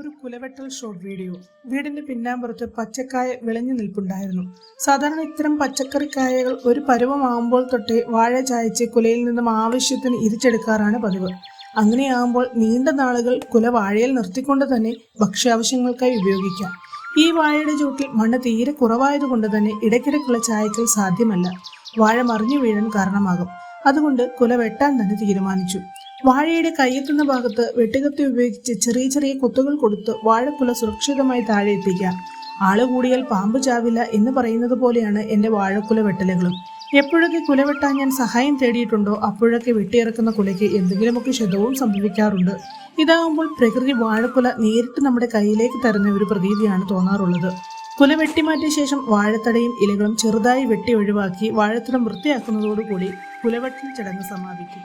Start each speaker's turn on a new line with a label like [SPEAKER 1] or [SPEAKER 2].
[SPEAKER 1] ഒരു കുലവെട്ടൽ shot video വീടിന്റെ പിന്നാമ്പുറത്ത് പച്ചക്കായ വിളഞ്ഞു നിൽപ്പുണ്ടായിരുന്നു. സാധാരണ ഇത്തരം പച്ചക്കറിക്കായകൾ ഒരു പരുവമാകുമ്പോൾ തൊട്ടേ വാഴ ചായച്ച് കുലയിൽ നിന്നും ആവശ്യത്തിന് ഇരിച്ചെടുക്കാറാണ് പതിവ്. അങ്ങനെയാകുമ്പോൾ നീണ്ട നാളുകൾ കുല വാഴയിൽ നിർത്തിക്കൊണ്ട് തന്നെ ഭക്ഷ്യാവശ്യങ്ങൾക്കായി ഉപയോഗിക്കാം. ഈ വാഴയുടെ ചൂട്ടിൽ മണ്ണ് തീരെ കുറവായതുകൊണ്ട് തന്നെ ഇടയ്ക്കിടയ്ക്കുള്ള ചായക്കൽ സാധ്യമല്ല. വാഴ മറിഞ്ഞു വീഴാൻ കാരണമാകും. അതുകൊണ്ട് കുല വെട്ടാൻ തന്നെ തീരുമാനിച്ചു. വാഴയുടെ കയ്യെത്തുന്ന ഭാഗത്ത് വെട്ടുകത്തി ഉപയോഗിച്ച് ചെറിയ ചെറിയ കുത്തുകൾ കൊടുത്ത് വാഴക്കുല സുരക്ഷിതമായി താഴെ എത്തിക്കാം ആൾ കൂടിയാൽ പാമ്പ് ചാവില്ല എന്ന് പറയുന്നത് പോലെയാണ് എന്റെ വാഴക്കുല വെട്ടലുകളും. എപ്പോഴൊക്കെ കുല വെട്ടാൻ ഞാൻ സഹായം തേടിയിട്ടുണ്ടോ അപ്പോഴൊക്കെ വെട്ടിയിറക്കുന്ന കുലയ്ക്ക് എന്തെങ്കിലുമൊക്കെ ക്ഷതവും സംഭവിക്കാറുണ്ട്. ഇതാകുമ്പോൾ പ്രകൃതി വാഴക്കുല നേരിട്ട് നമ്മുടെ കയ്യിലേക്ക് തരുന്ന ഒരു പ്രതീതിയാണ് തോന്നാറുള്ളത്. കുല വെട്ടിമാറ്റിയ ശേഷം വാഴത്തടയും ഇലകളും ചെറുതായി വെട്ടി ഒഴിവാക്കി വാഴത്തടം വൃത്തിയാക്കുന്നതോടുകൂടി കുലവെട്ടിൽ ചടങ്ങ് സമാപിക്കും.